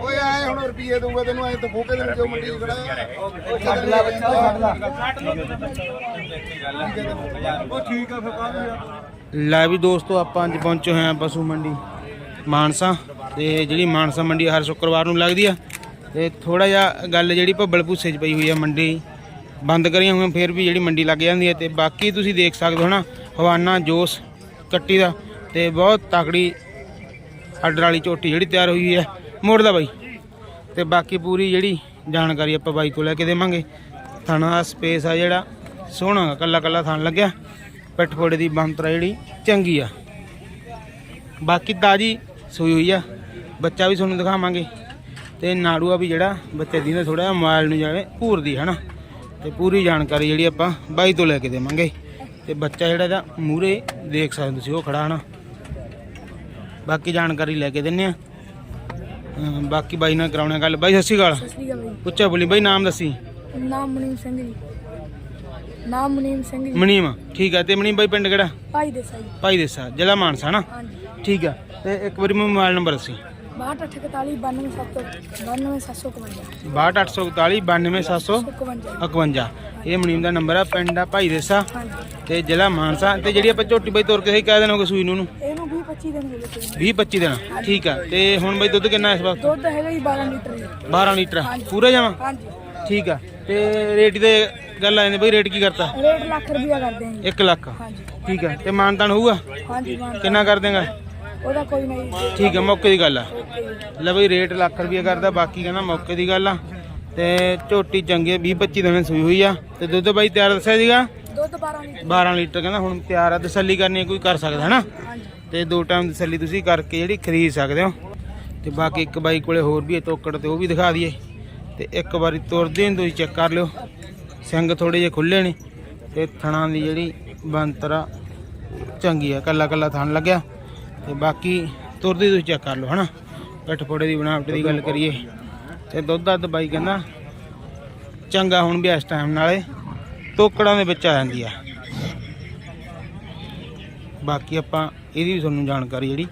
ਓਏ ਆਏ ਹੁਣ ਰੁਪਏ ਦਊਗਾ ਤੈਨੂੰ ਐ ਤਾਂ ਫੋਕੇ ਦੇ ਜੋ ਮੰਡੀ ਚ ਖੜਾ। ਛੱਡ ਲੈ ਬੱਚਾ। ਛੱਡ ਲੈ। ਲੈ। ਵੀ ਦੋਸਤੋ ਆਪਾਂ ਅੱਜ ਪਹੁੰਚੇ ਹੋਏ ਆ ਪਸ਼ੂ ਮੰਡੀ ਮਾਨਸਾ। ਤੇ ਜਿਹੜੀ ਮਾਨਸਾ ਮੰਡੀ ਹਰ ਸ਼ੁੱਕਰਵਾਰ ਨੂੰ ਲੱਗਦੀ ਆ ਤੇ ਥੋੜਾ ਜਿਹਾ ਗੱਲ ਜਿਹੜੀ ਭੱਬਲ ਭੁੱਸੇ 'ਚ ਪਈ ਹੋਈ ਆ ਮੰਡੀ। ਬੰਦ ਕਰੀਆਂ ਹੋਈਆਂ, ਫਿਰ ਵੀ ਜਿਹੜੀ ਮੰਡੀ ਲੱਗ ਜਾਂਦੀ ਹੈ ਤੇ ਬਾਕੀ ਤੁਸੀਂ ਦੇਖ ਸਕਦੇ ਹੋ ਨਾ, ਹਵਾਨਾ ਜੋਸ ਕੱਟੀ ਦਾ ਤੇ ਬਹੁਤ ਤਕੜੀ ਆਰਡਰ ਵਾਲੀ ਝੋਟੀ ਜਿਹੜੀ ਤਿਆਰ ਹੋਈ ਹੈ ਮੋੜਦਾ ਬਾਈ। ਤੇ ਬਾਕੀ ਪੂਰੀ ਜਿਹੜੀ ਜਾਣਕਾਰੀ ਆਪਾਂ ਬਾਈ ਤੋਂ ਲੈ ਕੇ ਦੇਵਾਂਗੇ। ਥਾਣਾ ਦਾ ਸਪੇਸ ਆ ਜਿਹੜਾ, ਸੋਹਣਾ ਕੱਲਾ ਕੱਲਾ ਥਾਣ ਲੱਗਿਆ। ਪਿੱਠ ਫੋੜੇ ਦੀ ਬੰਤਰਾ ਜਿਹੜੀ, ਚੰਗੀ ਆ। ਬਾਕੀ ਤਾਜੀ ਸੂਈ ਹੋਈ ਆ, ਬੱਚਾ ਵੀ ਤੁਹਾਨੂੰ ਦਿਖਾਵਾਂਗੇ। ਤੇ ਨਾੜੂਆ ਵੀ ਜਿਹੜਾ, ਬੱਚੇ ਦੀ ਨਾ ਥੋੜਾ ਜਿਹਾ ਮੋਬਾਈਲ ਨੂੰ ਜਾਵੇ, ਘੂਰਦੀ, ਹੈ ਨਾ। ਤੇ ਪੂਰੀ ਜਾਣਕਾਰੀ ਜਿਹੜੀ ਆਪਾਂ ਬਾਈ ਤੋਂ ਲੈ ਕੇ ਦੇਵਾਂਗੇ। ਤੇ ਬੱਚਾ ਜਿਹੜਾ ਇਹਦਾ ਮੂਰੇ ਦੇਖ ਸਕਦੇ ਤੁਸੀਂ ਉਹ ਖੜਾ ਹਨਾ। ਬਾਕੀ ਜਾਣਕਾਰੀ ਲੈ ਕੇ ਦਿੰਨੇ ਆ। ਬਾਕੀ ਬਾਈ ਨਾਲ ਕਰਾਉਣਾ ਗੱਲ। ਬਾਈ ਸਤਿ ਸ਼੍ਰੀ ਅਕਾਲ। ਉੱਚਾ ਬੋਲੀ ਬਾਈ ਨਾਮ ਦੱਸੀ। ਨਾਮ ਮਨੀਮ ਸਿੰਘ ਜੀ। ਨਾਮ ਮਨੀਮ ਸਿੰਘ ਜੀ। ਮਨੀਮ ਠੀਕ ਆ। ਤੇ ਮਨੀਮ ਬਾਈ ਪਿੰਡ ਕਿਹੜਾ? ਭਾਈ ਦੇ ਸਾਈ ਭਾਈ ਦੇਸਾ ਜ਼ਿਲ੍ਹਾ ਮਾਨਸਾ ਨਾ ਹਾਂਜੀ। ਠੀਕ ਆ। ਤੇ ਇੱਕ ਵਾਰੀ ਮੈਨੂੰ ਮੋਬਾਈਲ ਨੰਬਰ ਦੱਸੀ। 6241 92752 62841 92751 52 ਇਹ ਮਨੀਮ ਦਾ ਨੰਬਰ ਆ ਪਿੰਡ ਆ ਭਾਈ ਦੇਸਾ ਤੇ ਜ਼ਿਲ੍ਹਾ ਮਾਨਸਾ। ਤੇ ਜਿਹੜੀ ਆਪਾਂ ਝੋਟੀ ਬਾਈ ਤੁਰ ਕੇ ਸਹੀ ਕਹਿ ਦੇਣਾ ਕਿ ਸੂਈ ਨੂੰ ਨੂੰ? ਇਹਨੂੰ 20 25 ਦਿਨ ਹੋ ਗਏ 20 25 ਦਿਨ। ਠੀਕ ਆ। ਤੇ ਹੁਣ ਬਾਈ ਦੁੱਧ ਕਿੰਨਾ ਇਸ ਵਕਤ? ਦੁੱਧ ਹੈਗਾ ਜੀ 12 ਲੀਟਰ ਜੀ। 12 ਲੀਟਰ। ਪੂਰਾ ਜਾਵਾਂ? ਹਾਂਜੀ। ਠੀਕ ਆ। ਤੇ ਰੇਟ ਦੇ ਗੱਲ ਆ ਜਾਂਦੀ ਬਈ ਰੇਟ ਕੀ ਕਰਤਾ? ਰੇਟ ਲੱਖ ਰੁਪਿਆ ਕਰਦੇ ਜੀ। 1 ਲੱਖ। ਹਾਂਜੀ। ਠੀਕ ਆ। ਤੇ ਮਾਨਤਾਨ ਹੋਊਗਾ? ਹਾਂਜੀ ਕਿੰਨਾ ਕਰ ਦੇਗਾ? ਉਹਦਾ ਕੋਈ ਨਹੀਂ। ਠੀਕ ਆ ਮੌਕੇ ਦੀ ਗੱਲ ਆ। ਲੈ ਬਈ ਰੇਟ ਲੱਖ ਰੁਪਏ ਕਰਦਾ ਬਾਕੀ ਕਹਿੰਦਾ ਮੌਕੇ ਦੀ ਗੱਲ ਆ। ਤੇ ਝੋਟੀ ਚੰਗੀ 20 25 ਦਿਨ ਸੂਈ ਹੋਈ ਆ। ਤੇ ਦੁੱਧ ਬਾਈ ਤਿਆਰ ਦੱਸਿਆ ਸੀਗਾ? ਦੁੱਧ 12 ਲੀਟਰ। 12 ਲੀਟਰ ਕਹਿੰਦਾ ਹੁਣ ਤਿਆਰ ਆ ਤਸੱਲੀ ਕਰਨੀ ਕੋਈ ਕਰ ਸਕਦਾ ਹੈ ਨਾ ਹਾਂਜੀ। ਤੇ ਦੋ ਟਾਈਮ ਤਸੱਲੀ ਤੁਸੀਂ ਕਰਕੇ ਜਿਹੜੀ ਖਰੀਦ ਸਕਦੇ ਹੋ। ਤੇ ਬਾਕੀ ਇੱਕ ਬਾਈ ਕੋਲੇ ਹੋਰ ਵੀ ਹੈ ਤੋਕੜ ਤੇ ਉਹ ਵੀ ਦਿਖਾ ਦਈਏ। ਤੇ ਇੱਕ ਵਾਰੀ ਤੁਰਦੇ ਨੂੰ ਤੁਸੀਂ ਚੈੱਕ ਕਰ ਲਿਓ। ਸਿੰਘ ਥੋੜੇ ਜਿਹੇ ਖੁੱਲੇ ਨੇ। ਤੇ ਥਣਾ ਦੀ ਜਿਹੜੀ ਬੰਤਰਾ ਚੰਗੀ ਆ ਕੱਲਾ ਕੱਲਾ ਥਣ ਲੱਗਿਆ। ਤੇ ਬਾਕੀ ਤੁਰਦੀ ਤੁਸੀਂ ਚੈੱਕ ਕਰ ਲਓ, ਹਨਾ? ਪਿੱਠ ਫੋੜੇ ਦੀ ਬਣਾਵਟ ਦੀ ਗੱਲ ਕਰੀਏ। ਤੇ ਦੁੱਧ ਦੱਧ ਬਾਈ ਕਹਿੰਦਾ, ਚੰਗਾ ਹੁਣ ਵੀ ਇਸ ਟਾਈਮ ਨਾਲੇ ਤੋਕੜਾਂ ਦੇ ਵਿੱਚ ਆ ਜਾਂਦੀ ਆ। ਬਾਕੀ ਆਪਾਂ ਇਹਦੀ ਵੀ ਤੁਹਾਨੂੰ ਜਾਣਕਾਰੀ ਜਿਹੜੀ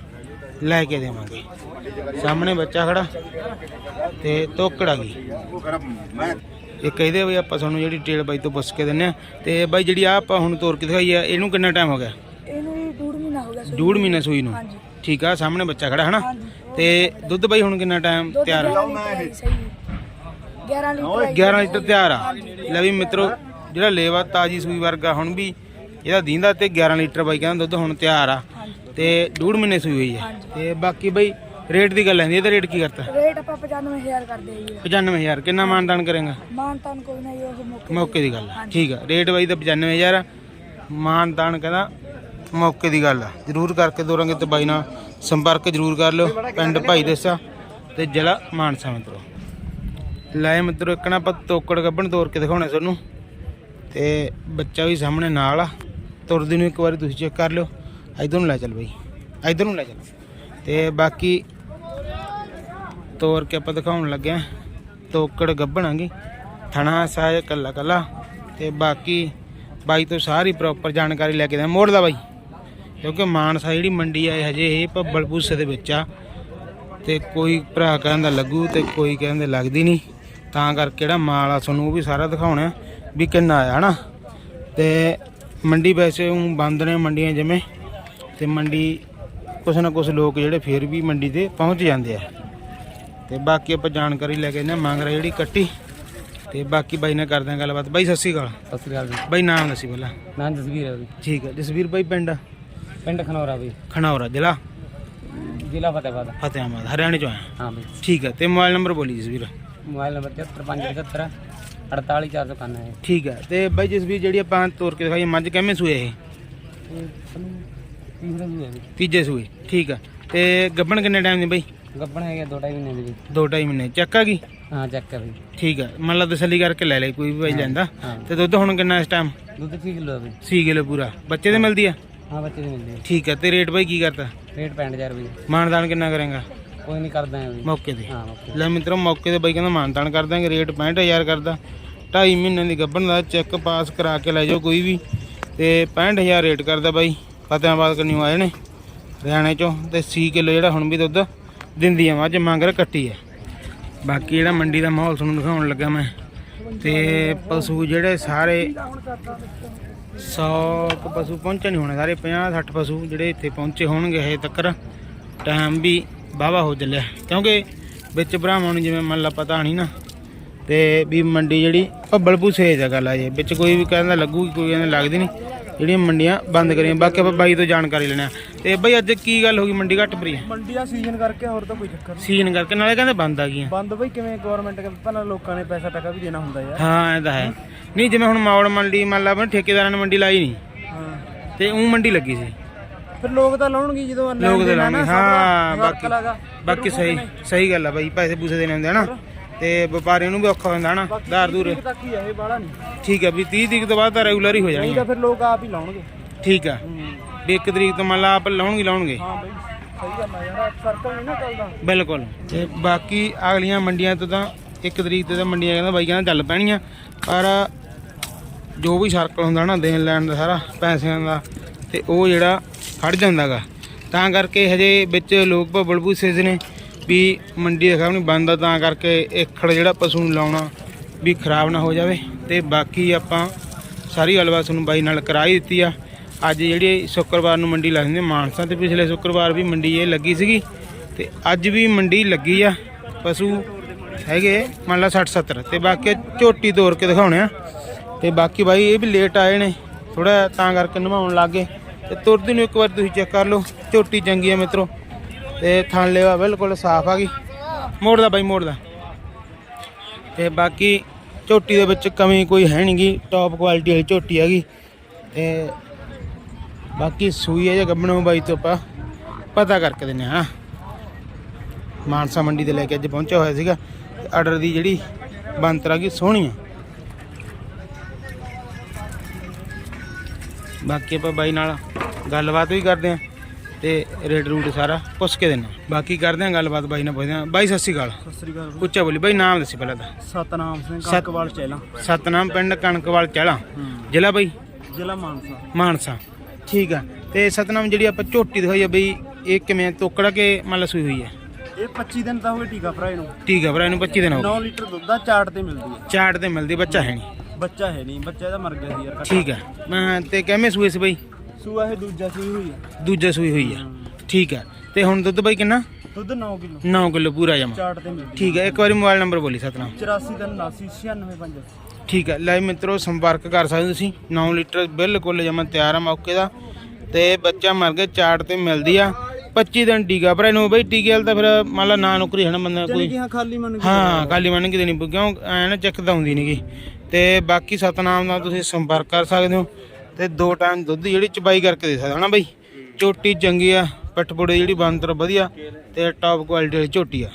ਲੈ ਕੇ ਦੇਵਾਂਗੇ। ਸਾਹਮਣੇ ਬੱਚਾ ਖੜਾ ਤੇ ਤੋਕੜਾ ਗਈ। ਇੱਕ ਇਹਦੇ ਵੀ ਆਪਾਂ ਤੁਹਾਨੂੰ ਜਿਹੜੀ ਡਿਟੇਲ ਬਾਈ ਤੋਂ ਪੁੱਛ ਕੇ ਦਿੰਨੇ ਆ। ਤੇ ਬਾਈ ਜਿਹੜੀ ਆ ਆਪਾਂ ਹੁਣ ਤੋਰ ਕੇ ਦਿਖਾਈ ਆ, ਇਹਨੂੰ ਕਿੰਨਾ ਟਾਈਮ ਹੋ ਗਿਆ? ਹੋ ਡੂਢ ਮਹੀਨਾ ਸੂਈ ਨੂੰ? ਹਾਂਜੀ। ਠੀਕ ਆ ਸਾਹਮਣੇ ਬੱਚਾ ਖੜਾ ਹਨਾ? ਹਾਂਜੀ ਤੇ ਦੁੱਧ ਬਾਈ ਹੁਣ ਕਿੰਨਾ ਟਾਈਮ ਦੁੱਧ ਤਿਆਰ 11 ਲੀਟਰ ਹੈ ਜੀ, ਸਹੀ ਜੀ 11 ਲੀਟਰ ਹੈ ਜੀ। 11 ਲੀਟਰ ਤਿਆਰ ਆ। ਲੈ ਵੀ ਮਿੱਤਰੋ ਜਿਹੜਾ ਲੇਵਾ ਤਾਜੀ ਸੂਈ ਵਰਗਾ ਹੁਣ ਵੀ ਇਹਦਾ ਦੀਂਦਾ ਤੇ 11 ਲੀਟਰ ਬਾਈ ਕਹਿੰਦਾ ਦੁੱਧ ਹੁਣ ਤਿਆਰ ਆ। ਹਾਂਜੀ। ਤੇ ਡੂਢ ਮਹੀਨੇ ਸੂਈ ਹੋਈ ਆ ਤੇ ਬਾਕੀ ਬਈ ਰੇਟ ਦੀ ਗੱਲ ਆਂਦੀ ਇਹਦਾ ਰੇਟ ਕੀ ਕਰਤਾ? ਰੇਟ ਆਪਾਂ 95000 ਕਰਦੇ ਆ ਜੀ। 95000 ਕਿੰਨਾ ਮਾਨਦਾਨ ਕਰੇਗਾ? ਮਾਨ ਤਾਨ ਕੋਈ ਨਹੀਂ ਉਹ ਮੌਕੇ ਮੌਕੇ ਦੀ ਗੱਲ ਆ। ਠੀਕ ਆ ਰੇਟ ਬਾਈ ਦਾ 95000 ਆ। ਮਾਨਦਾਨ ਕਹਿੰਦਾ ਮੌਕੇ ਦੀ ਗੱਲ ਆ। ਜਰੂਰ ਕਰਕੇ ਦੋਰਾਂਗੇ ਤੇ ਬਾਈ ਨਾਲ ਸੰਪਰਕ ਜਰੂਰ ਕਰ ਲਿਓ। ਪਿੰਡ ਭਾਈ ਦੇਸਾ ਤੇ ਜ਼ਿਲ੍ਹਾ ਮਾਨਸਾ ਮਿੱਤਰੋ। ਲੈ ਮਿੱਤਰੋ, ਇੱਕ ਨਾ ਆਪਾਂ ਤੋਕੜ ਗੱਭਣ ਤੋਰ ਕੇ ਦਿਖਾਉਣਾ ਤੁਹਾਨੂੰ। ਤੇ ਬੱਚਾ ਵੀ ਸਾਹਮਣੇ ਨਾਲ ਆ। ਤੁਰਦੀ ਨੂੰ ਇੱਕ ਵਾਰੀ ਤੁਸੀਂ ਚੈੱਕ ਕਰ ਲਿਓ। ਇਧਰ ਨੂੰ ਲੈ ਚੱਲ ਬਈ। ਇਧਰ ਨੂੰ ਲੈ ਚੱਲ। ਤੇ ਬਾਕੀ ਤੋਰ ਕੇ ਆਪਾਂ ਦਿਖਾਉਣ ਲੱਗੇ ਆਂ। ਤੋਕੜ ਗੱਬਣਾਂਗੇ ਥਣਾ ਸਾਜ ਕੱਲਾ ਕੱਲਾ। ਤੇ ਬਾਕੀ ਬਾਈ ਤੋਂ ਸਾਰੀ ਪ੍ਰੋਪਰ ਜਾਣਕਾਰੀ ਲੈ ਕੇ ਦੇ। ਮੋੜ ਦਾ ਬਾਈ। ਕਿਉਂਕਿ ਮਾਨਸਾ ਜਿਹੜੀ ਮੰਡੀ ਆ ਇਹ ਹਜੇ ਇਹ ਭੱਬਲ ਭੂਸੇ ਦੇ ਵਿੱਚ ਆ। ਤੇ ਕੋਈ ਭਰਾ ਕਹਿੰਦਾ ਲੱਗੂ ਤੇ ਕੋਈ ਕਹਿੰਦੇ ਲੱਗਦੀ ਨਹੀਂ। ਤਾਂ ਕਰਕੇ ਜਿਹੜਾ ਮਾਲ ਆ ਤੁਹਾਨੂੰ ਉਹ ਵੀ ਸਾਰਾ ਦਿਖਾਉਣਾ ਵੀ ਕਿੰਨਾ ਆਇਆ ਹਨਾ? ਤੇ ਮੰਡੀ ਵੈਸੇ ਊਂ ਬੰਦ ਨੇ ਮੰਡੀਆਂ ਜਿਵੇਂ। ਤੇ ਮੰਡੀ ਕੁਛ ਨਾ ਕੁਛ ਲੋਕ ਜਿਹੜੇ ਫੇਰ ਵੀ ਮੰਡੀ ਤੇ ਪਹੁੰਚ ਜਾਂਦੇ ਆ। ਤੇ ਬਾਕੀ ਆਪਾਂ ਜਾਣਕਾਰੀ ਲੈ ਕੇ ਨਾ ਮੰਗ ਰਿਹਾ ਜਿਹੜੀ ਕੱਟੀ। ਤੇ ਬਾਕੀ ਬਾਈ ਨਾਲ ਕਰਦੇ ਆ ਗੱਲਬਾਤ। ਬਾਈ ਸਤਿ ਸ਼੍ਰੀ ਅਕਾਲ। ਸਤਿ ਸ੍ਰੀ ਅਕਾਲ ਜੀ। ਬਾਈ ਨਾਮ ਦੱਸੀ ਪਹਿਲਾਂ। ਨਾਂ ਜਸਵੀਰ ਹੈ ਜੀ। ਠੀਕ ਹੈ ਜਸਵੀਰ ਬਾਈ ਪਿੰਡ? ਪਿੰਡ ਖਨੌਰਾ ਵੀ ਖਣੌਰਾ ਜ਼ਿਲ੍ਹਾ? ਜ਼ਿਲ੍ਹਾ ਫਤਿਹਬਾਦ। ਫਤਿਆਬਾਦ ਹਰਿਆਣੇ ਚੋਂ ਆਇਆ? ਹਾਂ ਬਈ। ਠੀਕ ਹੈ ਤੇ ਮੋਬਾਈਲ ਨੰਬਰ ਬੋਲੀ ਜਸਵੀਰ ਮੋਬਾਈਲ ਨੰਬਰ 74577 48491 ਹੈ ਠੀਕ ਹੈ ਤੇ ਬਾਈ ਜਸਵੀਰ ਜਿਹੜੀ ਆਪਾਂ ਤੋਰ ਕੇ ਦਿਖਾਈ ਮੱਝ ਕਿਵੇਂ ਸੂਏ ਇਹ? ਤੀਸਰਾ ਤੀਜੇ ਸੂਏ ਠੀਕ ਹੈ ਤੇ ਗੱਬਣ ਕਿੰਨੇ ਟਾਈਮ ਦੀ ਬਾਈ? ਗੱਪਣ ਹੈਗੇ ਦੋ ਢਾਈ ਮਹੀਨੇ ਦੀ ਦੋ ਢਾਈ ਮਹੀਨੇ ਚੱਕ ਆ ਗਈ ਹਾਂ ਚੈੱਕ ਜੀ ਠੀਕ ਹੈ ਮੰਨ ਲਾ ਤਸੱਲੀ ਕਰਕੇ ਲੈ ਲੈ ਕੋਈ ਵੀ ਬਾਈ ਲੈਂਦਾ। ਤੇ ਦੁੱਧ ਹੁਣ ਕਿੰਨਾ ਇਸ ਟਾਈਮ ਦੁੱਧ 3 ਕਿਲੋ ਹੈ ਬਈ। 6 ਕਿਲੋ ਪੂਰਾ। ਬੱਚੇ ਦੇ ਮਿਲਦੀ ਆ? ਹਾਂ ਬੱਚੇ ਦੀ ਮਿਲਦੀ ਹੈ ਠੀਕ ਹੈ ਤੇ ਰੇਟ ਬਾਈ ਕੀ ਕਰਤਾ ਰੇਟ 65000 ਰੁਪਏ ਮਾਨਦਾਨ ਕਿੰਨਾ ਕਰੇਗਾ? ਕੋਈ ਨਹੀਂ ਕਰਦਾ ਹੈ ਬਈ ਮੌਕੇ ਤੇ। ਹਾਂ ਓਕੇ ਲੈ ਮਿੱਤਰੋ ਮੌਕੇ ਤੇ ਬਾਈ ਕਹਿੰਦਾ ਮਾਨਦਾਨ ਕਰ ਦਾਂਗੇ ਰੇਟ 65000 ਕਰਦਾ। 2.5 ਮਹੀਨੇ ਦੀ ਗੱਬਣ ਦਾ ਚੈੱਕ ਪਾਸ ਕਰਾ ਕੇ ਲੈ ਜਾਓ ਕੋਈ ਵੀ। ਤੇ 65000 ਰੇਟ ਕਰਦਾ ਬਾਈ। ਫਤਿਆਬਾਦ ਕੰਨਿਓ ਆਏ ਨੇ ਹਰਿਆਣੇ ਚੋਂ। ਤੇ 6 ਕਿਲੋ ਜਿਹੜਾ ਹੁਣ ਵੀ ਦੁੱਧ ਦਿੰਦੀ ਆ ਮੱਝ ਮੰਗਰ ਕੱਟੀ ਆ ਬਾਕੀ ਜਿਹੜਾ ਮੰਡੀ ਦਾ ਮਾਹੌਲ ਤੁਹਾਨੂੰ ਦਿਖਾਉਣ ਲੱਗਾ ਮੈਂ। ਤੇ ਪਸ਼ੂ ਜਿਹੜੇ ਸਾਰੇ 100 ਕੁ ਪਸ਼ੂ ਪਹੁੰਚੇ ਨਹੀਂ ਹੋਣੇ ਸਾਰੇ 50 60 ਪਸ਼ੂ ਜਿਹੜੇ ਇੱਥੇ ਪਹੁੰਚੇ ਹੋਣਗੇ ਹਜੇ ਤੱਕ ਟਾਈਮ ਵੀ ਵਾਹਵਾ ਹੋ ਚੱਲਿਆ। ਕਿਉਂਕਿ ਵਿੱਚ ਭਰਾਵਾਂ ਨੂੰ ਜਿਵੇਂ ਮੰਨ ਲਾ ਪਤਾ ਨਹੀਂ ਨਾ, ਤੇ ਵੀ ਮੰਡੀ ਜਿਹੜੀ ਭੱਬਲ ਭੂਸੇ ਦਾ ਗੱਲ ਆ ਜੇ ਵਿੱਚ ਕੋਈ ਵੀ ਕਹਿੰਦਾ ਲੱਗੂਗੀ ਕੋਈ ਕਹਿੰਦਾ ਲੱਗਦੀ ਨਹੀਂ ਜਿਹੜੀਆਂ ਮੰਡੀਆਂ ਬੰਦ ਕਰੀਆਂ। ਬਾਕੀ ਆਪਾਂ ਬਾਈ ਤੋਂ ਜਾਣਕਾਰੀ ਲੈਣਾ ਤੇ ਬਈ ਅੱਜ ਕੀ ਗੱਲ ਹੋ ਗਈ? ਮੰਡੀ ਘੱਟ ਪਰੀ ਮੰਡੀ ਦਾ ਸੀਜ਼ਨ ਕਰਕੇ ਹੋਰ ਤਾਂ ਕੋਈ ਚੱਕਰ ਨਹੀਂ। ਸੀਨ ਕਰਕੇ। ਨਾਲੇ ਕਹਿੰਦੇ ਬੰਦ ਆ ਗਈਆਂ। ਬੰਦ ਬਈ ਕਿਵੇਂ ਗਵਰਨਮੈਂਟ ਪਹਿਲਾਂ ਲੋਕਾਂ ਨੇ ਪੈਸਾ ਟਕਾ ਵੀ ਦੇਣਾ ਹੁੰਦਾ ਯਾਰ। ਹਾਂ ਇਹ ਤਾਂ ਹੈ। ਨਹੀਂ ਜਿਵੇਂ ਹੁਣ ਮੌੜ ਮੰਡੀ ਮੰਨ ਲਾ ਆਪਣੇ ਠੇਕੇਦਾਰਾਂ ਨੇ ਮੰਡੀ ਲਾਈ ਨਹੀਂ। ਹਾਂ। ਤੇ ਉਹ ਮੰਡੀ ਲੱਗੀ ਸੀ। ਫਿਰ ਲੋਕ ਤਾਂ ਲਾਉਣਗੇ ਜਦੋਂ ਲੋਕ ਲਾਉਣਗੇ। ਹਾਂ ਬਾਕੀ। ਬਾਕੀ ਸਹੀ ਸਹੀ ਗੱਲ ਆ ਬਾਈ। ਪੈਸੇ ਪੂਸੇ ਦੇਣੇ ਹੁੰਦੇ ਆ ਨਾ। ਤੇ ਵਪਾਰੀਆਂ ਨੂੰ ਵੀ ਔਖਾ ਹੁੰਦਾ ਨਾ ਧਾਰ ਦੂਰ ਤੱਕ ਹੀ ਆ ਇਹ ਬਾਹਲਾ ਨਹੀਂ ਠੀਕ ਆ ਵੀ 30 ਤਰੀਕ ਤੋਂ ਬਾਅਦ ਤਾਂ ਰੈਗੂਲਰ ਹੀ ਹੋ ਨਹੀਂ ਜਾਣੀ ਤਾਂ ਫਿਰ ਲੋਕ ਆਪ ਹੀ ਲਾਉਣਗੇ। ਠੀਕ ਆ। ਹੂੰ। ਵੀ 1 ਤਰੀਕ ਤੋਂ ਮੰਨ ਲਾ ਆਪ ਲਾਉਣਗੇ ਹੀ ਲਾਉਣਗੇ। ਹਾਂ ਬਈ ਸਹੀ ਗੱਲ ਆ ਯਾਰ ਸਰਕਲ ਨਹੀਂ ਨਾ ਚੱਲਦਾ। ਬਿਲਕੁਲ। ਤੇ ਬਾਕੀ ਅਗਲੀਆਂ ਮੰਡੀਆਂ ਤੋਂ ਤਾਂ 1 ਤਰੀਕ ਤੇ ਤਾਂ ਮੰਡੀਆਂ ਕਹਿੰਦਾ ਬਾਈ ਕਹਿੰਦਾ ਚੱਲ ਪੈਣੀਆਂ। ਪਰ ਜੋ ਵੀ ਸਰਕਲ ਹੁੰਦਾ ਨਾ ਦੇਣ ਲੈਣ ਦਾ ਸਾਰਾ ਪੈਸਿਆਂ ਦਾ ਤੇ ਉਹ ਜਿਹੜਾ ਖੜ ਜਾਂਦਾਗਾ। ਤਾਂ ਕਰਕੇ ਹਜੇ ਵਿੱਚ ਲੋਕ ਭੱਬਲ ਭੂਸੇ ਨੇ ਵੀ ਮੰਡੀ ਦਾ ਨਹੀਂ ਬੰਦ ਆ, ਤਾਂ ਕਰਕੇ ਏਖੜ ਜਿਹੜਾ ਪਸ਼ੂ ਨੂੰ ਲਾਉਣਾ ਵੀ ਖਰਾਬ ਨਾ ਹੋ ਜਾਵੇ। ਤੇ ਬਾਕੀ ਆਪਾਂ ਸਾਰੀ ਗੱਲਬਾਤ ਤੁਹਾਨੂੰ ਬਾਈ ਨਾਲ ਕਰਾ ਹੀ ਦਿੱਤੀ ਆ। ਅੱਜ ਜਿਹੜੀ ਸ਼ੁੱਕਰਵਾਰ ਨੂੰ ਮੰਡੀ ਲੱਗਦੀ ਹੈ ਮਾਨਸਾ ਤੇ ਪਿਛਲੇ ਸ਼ੁੱਕਰਵਾਰ ਵੀ ਮੰਡੀ ਇਹ ਲੱਗੀ ਸੀਗੀ। ਤੇ ਅੱਜ ਵੀ ਮੰਡੀ ਲੱਗੀ ਆ, ਪਸ਼ੂ ਹੈਗੇ ਮੰਨ ਲਾ 60 70 ਤੇ ਬਾਕੀ ਝੋਟੀ ਤੋੜ ਕੇ ਦਿਖਾਉਣੇ ਆ। ਤੇ ਬਾਕੀ ਬਾਈ ਇਹ ਵੀ ਲੇਟ ਆਏ ਨੇ ਥੋੜਾ ਤਾਂ ਕਰਕੇ ਨਵਾਉਣ ਲੱਗੇ ਤੇ ਤੁਰਦੀ ਨੂੰ ਇੱਕ ਵਾਰ ਤੁਸੀਂ ਚੈੱਕ ਕਰ ਲਓ, ਝੋਟੀ ਚੰਗੀ ਆ ਮਿੱਤਰੋ। ਤੇ ਥਣ ਲਿਆ ਬਿਲਕੁਲ ਸਾਫ਼ ਆ ਗਈ। ਮੋੜ ਦਾ ਬਾਈ ਮੋੜ ਦਾ ਤੇ ਬਾਕੀ ਝੋਟੀ ਦੇ ਵਿੱਚ ਕਮੀ ਕੋਈ ਹੈ ਨਹੀਂਗੀ ਟੌਪ ਕੁਆਲਿਟੀ ਵਾਲੀ ਝੋਟੀ ਹੈਗੀ। ਤੇ ਬਾਕੀ ਸੂਈ ਹੈ ਜਾਂ ਗੱਬਣੋਂ ਬਾਈ ਤੋਂ ਆਪਾਂ ਪਤਾ ਕਰਕੇ ਦਿੰਨੇ ਹਾਂ ਮਾਨਸਾ ਮੰਡੀ ਤੇ ਲੈ ਕੇ ਅੱਜ ਪਹੁੰਚਿਆ ਹੋਇਆ ਸੀਗਾ। ਆਰਡਰ ਦੀ ਜਿਹੜੀ ਬੰਤਰਾ ਕੀ ਸੋਹਣੀ ਆ। ਬਾਕੀ ਆਪਾਂ ਬਾਈ ਨਾਲ ਗੱਲਬਾਤ ਵੀ ਕਰਦੇ ਆ। ਤੇ ਰੇਟ ਰੂਟ ਸਾਰਾ ਪੁੱਛ ਕੇ ਦਿੰਨੇ ਆ। ਬਾਕੀ ਕਰਦੇ ਆ ਗੱਲਬਾਤ ਬਾਈ ਨਾਲ ਪੁੱਛਦੇ ਆ ਬਾਈ ਸਤਿ ਸ਼੍ਰੀ ਅਕਾਲ। ਸਤਿ ਸ੍ਰੀ ਅਕਾਲ ਉੱਚਾ ਬੋਲੀ। ਬਾਈ ਨਾਮ ਦੱਸੀ ਪਹਿਲਾਂ ਤਾਂ। ਸਤਨਾਮ ਸਿੰਘ ਸਤ- ਕੰਕਵਾਲ ਚੈਲਾ ਸਤਨਾਮ ਪਿੰਡ ਕਣਕਵਾਲ ਚਹਿਲਾ। ਜ਼ਿਲ੍ਹਾ ਬਾਈ? ਜ਼ਿਲ੍ਹਾ ਮਾਨਸਾ। ਮਾਨਸਾ। ਠੀਕ ਆ। ਤੇ ਸਤਨਾਮ ਜਿਹੜੀ ਆਪਾਂ ਝੋਟੀ ਦਿਖਾਈ ਆ ਬਈ ਇਹ ਕਿਵੇਂ ਤੋਕੜਾ ਕੇ ਮੰਨ ਲਾ ਸੂਈ ਹੋਈ ਹੈ ਇਹ 25 ਦਿਨ ਤਾਂ ਹੋ ਗਏ ਟੀਕਾ ਭਰਾ ਇਹਨੂੰ ਠੀਕ ਆ ਭਰਾ ਇਹਨੂੰ 25 ਦਿਨ ਹੋ 9 ਲੀਟਰ ਦੁੱਧ ਦਾ ਚਾਟ ਤੇ ਮਿਲਦੀ ਚਾਟ ਤੇ ਮਿਲਦੀ ਬੱਚਾ ਹੈ ਨਹੀਂ। ਬੱਚਾ ਹੈ ਨਹੀਂ ਬੱਚਾ ਇਹਦਾ ਮਰ ਗਿਆ ਸੀ ਯਾਰ ਠੀਕ ਆ। ਮੈਂ ਤੇ ਕਿਵੇਂ ਸੂਏ ਸੀ ਬਈ? ਸੂਆ ਇਹ ਦੂਜਾ ਸੂਈ ਹੋਈ ਹੈ ਦੂਜਾ ਸੂਈ ਹੋਈ ਆ। ਠੀਕ ਆ। ਤੇ ਹੁਣ ਦੁੱਧ ਬਈ ਕਿੰਨਾ? ਦੁੱਧ 9 ਕਿਲੋ। 9 ਕਿਲੋ ਪੂਰਾ ਜਮਾ। ਚਾਟ ਤੇ ਮਿਲਦੀ ਠੀਕ ਆ ਇੱਕ ਵਾਰੀ ਮੋਬਾਈਲ ਨੰਬਰ ਬੋਲੀ ਸਤਨਾਮ। 84 ਤਿੰਨ 79 96 ਪੰਜ ਠੀਕ ਹੈ ਲੈ ਮਿੱਤਰੋ ਸੰਪਰਕ ਕਰ ਸਕਦੇ ਹੋ ਤੁਸੀਂ। 9 ਲੀਟਰ ਬਿਲਕੁਲ ਜਮਾ ਤਿਆਰ ਆ ਮੌਕੇ ਦਾ। ਤੇ ਬੱਚਾ ਮਰ ਗਿਆ ਚਾਟ ਤੇ ਮਿਲਦੀ ਆ। 25 ਦਿਨ ਟੀਕਾ ਪਰ ਇਹਨੂੰ ਬਈ ਟੀਕੇ ਵਾਲ ਤਾਂ ਫਿਰ ਮੰਨ ਲਾ ਨਾ ਨੌਕਰੀ ਹੈ ਨਾ ਬੰਦਾ ਕੋਈ। ਕਿ ਹਾਂ ਖਾਲੀ ਮਨ ਕੇ ਹਾਂ ਕਾਲੀ ਮੰਨ ਕੇ ਦੇਣੀ ਪਊ ਕਿਉਂ ਐ ਨਾ ਚੱਕ ਤਾਂ ਹੁੰਦੀ ਨਹੀਂਗੀ ਤੇ ਬਾਕੀ ਸਤਨਾਮ ਨਾਲ ਤੁਸੀਂ ਸੰਪਰਕ ਕਰ ਸਕਦੇ ਹੋ। ਤੇ ਦੋ ਟਾਈਮ ਦੁੱਧ ਜਿਹੜੀ ਚਬਾਈ ਕਰਕੇ ਦੇ ਸਕਦਾ ਹਨਾ ਬਈ। ਝੋਟੀ ਚੰਗੀ ਆ ਪਟਪੁੜੇ ਜਿਹੜੀ ਬਾਂਦਰ ਵਧੀਆ ਤੇ ਟਾਪ ਕੁਆਲਿਟੀ ਵਾਲੀ ਝੋਟੀ ਆ।